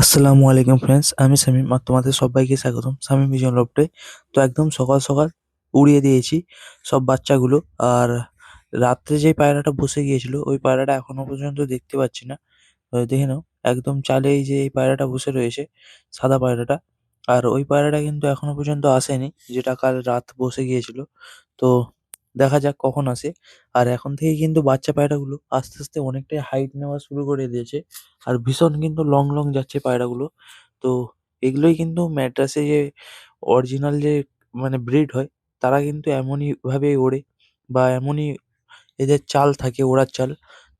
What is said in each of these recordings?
আসসালামু আলাইকুম ফ্রেন্ডস আমি শামীম আর তোমাদের সবাইকে স্বাগতম শামীম ভিজন লফটে তো একদম সকাল সকাল উড়িয়ে দিয়েছি সব বাচ্চাগুলো আর রাত্রে যে পায়রাটা বসে গিয়েছিল, ওই পায়রাটা এখনও পর্যন্ত দেখতে পাচ্ছি না। দেখে নাও, একদম চালেই যে এই পায়রাটা বসে রয়েছে, সাদা পায়রাটা। আর ওই পায়রাটা কিন্তু এখনও পর্যন্ত আসেনি, যেটা কাল রাত বসে গিয়েছিল। তো দেখা যাক কখন আসে। আর এখন থেকে কিন্তু বাচ্চা পায়রাগুলো আস্তে আস্তে অনেকটাই হাইট নেওয়া শুরু করে দিয়েছে। আর ভীষণ কিন্তু লং লং যাচ্ছে পায়রাগুলো। তো এগুলোই কিন্তু ম্যাড্রাসে যে অরিজিনাল যে মানে ব্রিড হয়, তারা কিন্তু এমনই ভাবেই ওড়ে বা এমনই এদের চাল থাকে, ওড়ার চাল।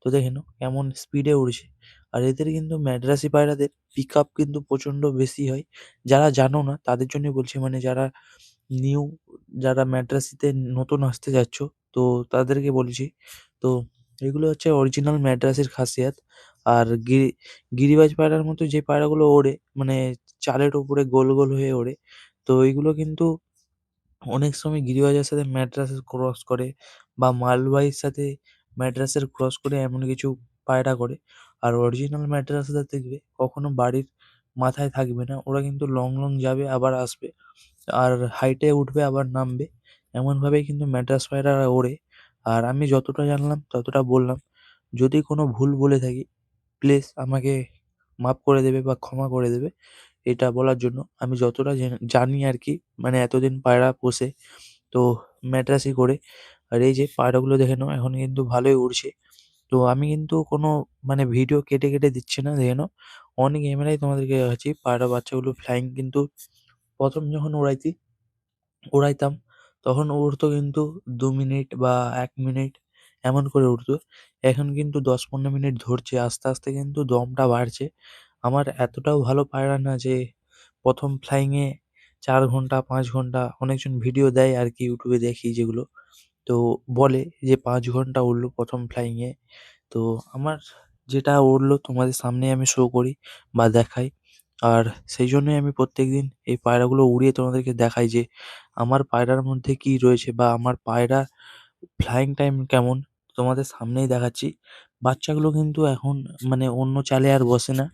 তো দেখে নাও কেমন স্পিডে উড়ছে। আর এদের কিন্তু ম্যাড্রাসি পায়রাদের পিক আপ কিন্তু প্রচণ্ড বেশি হয়। যারা জানো না, তাদের জন্যই বলছি মানে যারা নিউ যারা ম্যাড্রাসিতে নতুন আসতে যাচ্ছ, তো তাদেরকে বলছি, তো এগুলো হচ্ছে অরিজিনাল ম্যাড্রাসের খাসিয়াত। আর গিরি, গিরিবাজ পায়রার মতো যে পায়রাগুলো ওড়ে মানে চালের উপরে গোল গোল হয়ে ওড়ে, তো এইগুলো কিন্তু অনেক সময় গিরিবাজের সাথে ম্যাড্রাসের ক্রস করে বা মালবাহীর সাথে ম্যাড্রাসের ক্রস করে এমন কিছু পায়রা করে। আর অরিজিনাল ম্যাড্রাসরা দেখবে কখনো বাড়ির মাথায় থাকবে না, ওরা কিন্তু লং লং যাবে, আবার আসবে। আর হাইটে উঠবে, আবার নামবে। এমনভাবেই কিন্তু ম্যাট্রাস পায়রারা ওড়ে। আর আমি যতটা জানলাম, ততটা বললাম। যদি কোনো ভুল বলে থাকি প্লিজ আমাকে মাফ করে দেবে বা ক্ষমা করে দেবে এটা বলার জন্য। আমি যতটা জানি আর কি মানে এতদিন পায়রা পোষে, তো ম্যাট্রাসই করে। আর এই যে পায়রাগুলো দেখে নাও, এখন কিন্তু ভালোই উড়ছে। তো আমি কিন্তু কোনো মানে ভিডিও কেটে কেটে দিচ্ছি না, দেখে নাও। অন ক্যামেরায় তোমাদেরকে দেখাচ্ছি, পায়রা বাচ্চাগুলো ফ্লাইং কিন্তু প্রথম যখন উড়াইতি উড়াইতাম, তখন উড়তো কিন্তু দু মিনিট বা এক মিনিট এমন করে উঠতো এখন কিন্তু দশ পনেরো মিনিট ধরছে, আস্তে আস্তে কিন্তু দমটা বাড়ছে। আমার এতটাও ভালো পায়রা না যে প্রথম ফ্লাইংয়ে চার ঘণ্টা, পাঁচ ঘণ্টা অনেকজন ভিডিও দেয় আর কি ইউটিউবে দেখি যেগুলো। তো বলে যে পাঁচ ঘণ্টা উড়লো প্রথম ফ্লাইংয়ে তো আমার যেটা উড়লো তোমাদের সামনেই আমি শো করি বা দেখাই। আর সেই জন্যই আমি প্রত্যেকদিন এই পায়রাগুলো উড়িয়ে তোমাদেরকে দেখাই যে আমার পায়রার মধ্যে কি রয়েছে বা আমার পায়রা ফ্লাইং টাইম কেমন, তোমাদের সামনেই দেখাচ্ছি। বাচ্চাগুলো কিন্তু এখন মানে অন্য চালে আর বসে না,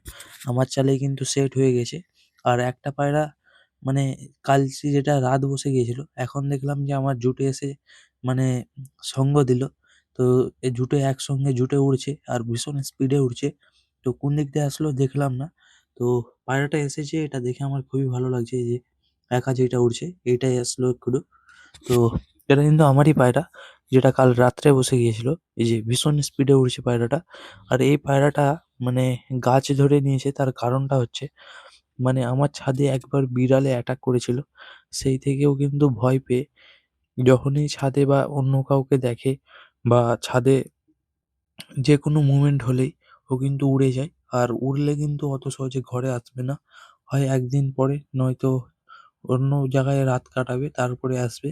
আমার চালে কিন্তু সেট হয়ে গেছে। আর একটা পায়রা মানে কালকে যেটা রাত বসে গিয়েছিল, এখন দেখলাম যে আমার জুটে এসে মানে সঙ্গ দিল। তো এই জুটে একসঙ্গে জুটে উড়ছে আর ভীষণ স্পিডে উড়ছে। তো কোন দিক দিয়ে আসলো দেখলাম না। তো পায়রাটা এসেছে, এটা দেখে আমার খুবই ভালো লাগছে যে একা যেটা উড়ছে, এইটাই আসলো একটু তো এটা কিন্তু আমারই পায়রা, যেটা কাল রাত্রে বসে গিয়েছিল। এই যে ভীষণ স্পিডে উড়ছে পায়রাটা। আর এই পায়রাটা মানে গাছ ধরে নিয়েছে, তার কারণটা হচ্ছে মানে আমার ছাদে একবার বিড়ালে অ্যাটাক করেছিল। সেই থেকেও কিন্তু ভয় পেয়ে যখনই ছাদে বা অন্য কাউকে দেখে বা ছাদে যে কোনো মুভমেন্ট হলেই ও কিন্তু উড়ে যায়। আর উড়লে কিন্তু অত সহজে ঘরে আসবে না। হয় একদিন পরে, নয়তো অন্য জায়গায় রাত কাটাবে, তারপরে আসবে।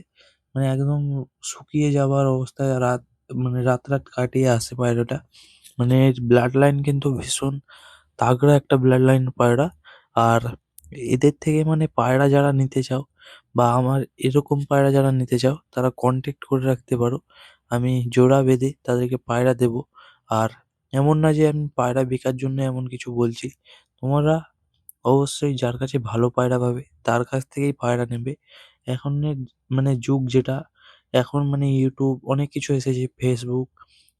মানে একদম শুকিয়ে যাওয়ার অবস্থায় রাত মানে রাত রাত কাটিয়ে আসে পায়রাটা। মানে ব্লাড লাইন কিন্তু ভীষণ তাগড়া একটা ব্লাড লাইন পায়রা। আর এদের থেকে মানে পায়রা যারা নিতে চাও, বা আমার এরকম পায়রা যারা নিতে চাও, তারা কন্ট্যাক্ট করে রাখতে পারো। আমি জোড়া বেঁধে তাদেরকে পায়রা দেবো। আর এমন না যে আমি পায়রা বিকার জন্য এমন কিছু বলছি। তোমরা অবশ্যই যার কাছে ভালো পায়রা পাবে, তার কাছ থেকেই পায়রা নেবে। এখনের মানে যুগ যেটা, এখন মানে ইউটিউব অনেক কিছু এসেছে ফেসবুক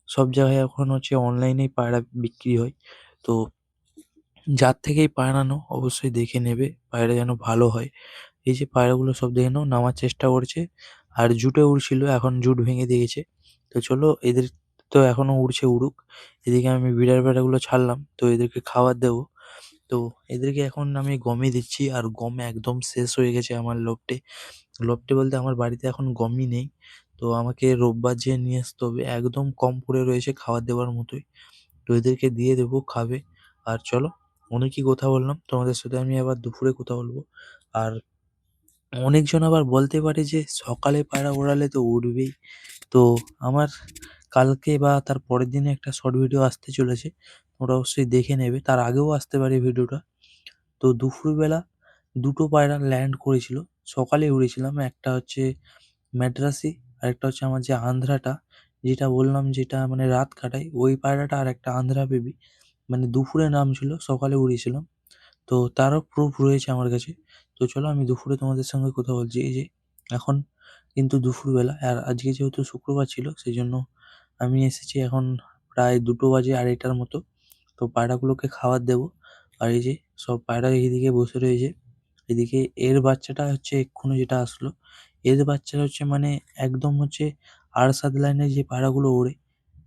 সব জায়গায় এখন হচ্ছে অনলাইনেই পায়রা বিক্রি হয়। তো যার থেকেই পায়রা নাও, অবশ্যই দেখে নেবে পায়রা যেন ভালো হয়। এই যে পায়রাগুলো সব দেখে নাও, নামার চেষ্টা করছে। আর জুটে উড়ছিল, এখন জুট ভেঙে দিয়েছে। তো চলো এদের তো এখনও উড়ছে উড়ুক। এদিকে আমি বিড়াল পায়রাগুলো ছাড়লাম, তো এদেরকে খাবার দেবো। তো এদেরকে এখন আমি গমই দিচ্ছি, আর গম একদম শেষ হয়ে গেছে আমার লোফটে লোফটে বলতে আমার বাড়িতে এখন গমই নেই, তো আমাকে রোববার যেয়ে নিয়ে আসতে হবে, একদম কম পড়ে রয়েছে খাবার দেওয়ার মতোই। তো এদেরকে দিয়ে দেবো খাবে। আর চলো অনেকই কথা বললাম, তোমাদের সাথে আমি আবার দুপুরে কথা বলব। আর অনেকজন আবার বলতে পারে যে সকালে পায়রা ওড়ালে তো উঠবেই তো আমার কালকে বা তার পরের দিনে একটা শর্ট ভিডিও আসতে চলেছে ওরা অবশ্যই দেখে নেবে। তার আগেও আসতে পারে ভিডিওটা তো দুপুরবেলা দুটো পায়রা ল্যান্ড করেছিল। সকালে উড়েছিলাম, একটা হচ্ছে ম্যাড্রাসি আর একটা হচ্ছে আমার যে আন্ধ্রাটা, যেটা বললাম যেটা মানে রাত কাটাই ওই পায়রাটা আর একটা আন্ধ্রা বেবি মানে দুপুরে নাম ছিল সকালে উড়িয়েছিলাম তো তারও প্রুফ রয়েছে আমার কাছে। তো চলো আমি দুপুরে তোমাদের সঙ্গে কথা বলছি। এই যে এখন কিন্তু দুপুরবেলা আর আজকে যেহেতু শুক্রবার ছিল সেই জন্য আমি এসেছি এখন প্রায় দুটো বাজে আড়াইটার মতো। তো পায়রাগুলোকে খাবার দেবো। আর এই যে সব পায়রা এইদিকে বসে রয়েছে। এদিকে এর বাচ্চাটা হচ্ছে এক্ষুনি যেটা আসলো। এর বাচ্চাটা হচ্ছে মানে একদম হচ্ছে আরশাদ লাইনের যে পায়রাগুলো ওড়ে,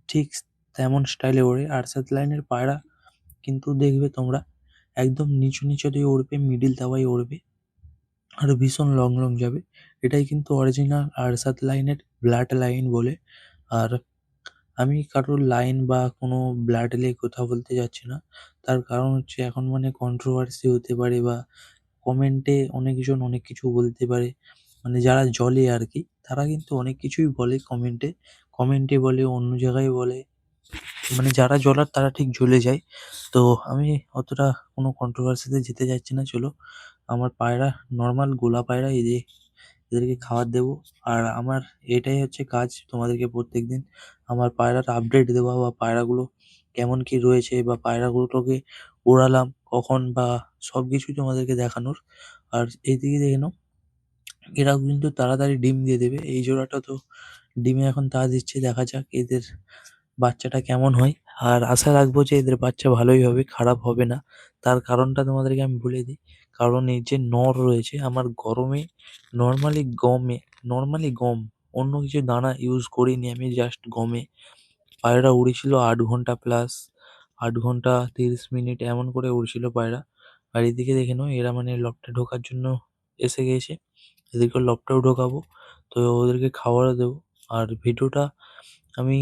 ঠিক তেমন স্টাইলে ওড়ে। আরশাদ লাইনের পায়রা কিন্তু দেখবে তোমরা, একদম নিচু নিচু দিয়ে উড়বে, মিডিল দাওয়ায় উড়বে আর ভীষণ লং লং যাবে। এটাই কিন্তু অরিজিনাল আরশাদ লাইনের ব্লাড লাইন বলে। আর আমি কারোর লাইন বা কোনো ব্লাড নিয়ে কথা বলতে যাচ্ছি না। তার কারণ হচ্ছে এখন মানে কন্ট্রোভার্সি হতে পারে বা কমেন্টে অনেকজন অনেক কিছু বলতে পারে। মানে যারা জলে আর কি, তারা কিন্তু অনেক কিছুই বলে কমেন্টে কমেন্টে বলে, অন্য জায়গায় বলে। মানে যারা জলার তারা ঠিক জ্বলে যায়। তো আমি অতটা কোনো কন্ট্রোভার্সিতে যেতে চাচ্ছি না, চলো। আমার পায়রা নর্মাল গোলা পায়রা এই যে এদেরকে খাবার দেবো। আর আমার এটাই হচ্ছে কাজ তোমাদেরকে প্রত্যেকদিন। আমার পায়রার আপডেট দেওয়া বা পায়রাগুলো কেমন কি রয়েছে বা পায়রাগুলোকে ওড়ালাম কখন বা সব কিছুই তোমাদেরকে দেখানোর। আর এইদিকে দেখে নাও এরাও কিন্তু তাড়াতাড়ি ডিম দিয়ে দেবে। এই জোড়াটা তো ডিমে এখন তা দিচ্ছে, দেখা যাক এদের বাচ্চাটা কেমন হয়? আর আশা রাখব যে এদের বাচ্চা ভালোই হবে, খারাপ হবে না। তার কারণটা তোমাদেরকে আমি বলে দিই। কারণ এই যে নর রয়েছে, আমার গরমে নর্মালি গমে নর্মালি গম, অন্য কিছু দানা ইউজ করিনি আমি জাস্ট গমে। পায়রা উড়েছিল আট ঘণ্টা প্লাস আট ঘণ্টা তিরিশ মিনিট এমন করে উড়ছিল পায়রা। আর এদিকে দেখে নাও, এরা মানে লফটে ঢোকার জন্য এসে গেছে। এদেরকে লফটেও ঢোকাবো। তো ওদেরকে খাবারও দেবো। আর ভিডিওটা আমি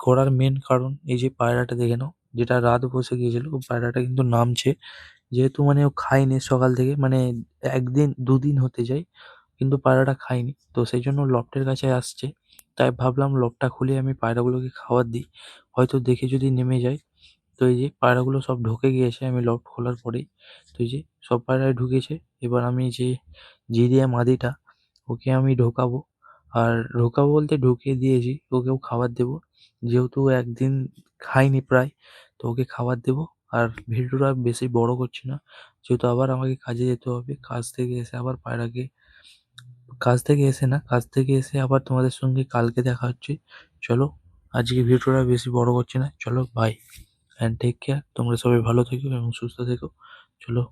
করার মেন কারণ এই যে পায়রাটা দেখে নাও, যেটা রাত বসে গিয়েছিল, ও পায়রাটা কিন্তু নামছে। যেহেতু মানে ও খায়নি সকাল থেকে মানে একদিন, দুদিন হতে যায়, কিন্তু পায়রাটা খায়নি। তো সেই জন্য লফটের কাছে আসছে। তাই ভাবলাম লফটটা খুলে আমি পায়রাগুলোকে খাবার দিই। হয়তো দেখে যদি নেমে যায়। তো এই যে পায়রাগুলো সব ঢুকে গিয়েছে আমি লফট খোলার পরেই। তো এই যে সব পায়রাই ঢুকেছে। এবার আমি যে জিরিয়া মাদিটা, ওকে আমি ঢোকাবো। আর ঢোকাবো বলতে ঢুকিয়ে দিয়েছি, ওকেও খাবার দেবো। যেহেতু একদিন খায়নি প্রায়, তো ওকে খাবার দেবো। আর ভিডিওটা বেশি বড় করছি না, যেহেতু আবার আমাকে কাজে যেতে হবে। কাজ থেকে এসে আবার পায়রাকে, কাজ থেকে এসে না, কাজ থেকে এসে আবার তোমাদের সঙ্গে কালকে দেখা হচ্ছে। চলো, আজকে ভিডিওটা বেশি বড় করছি না। চলো বাই অ্যান্ড টেক কেয়ার তোমরা সবাই ভালো থেকো এবং সুস্থ থেকো। চলো।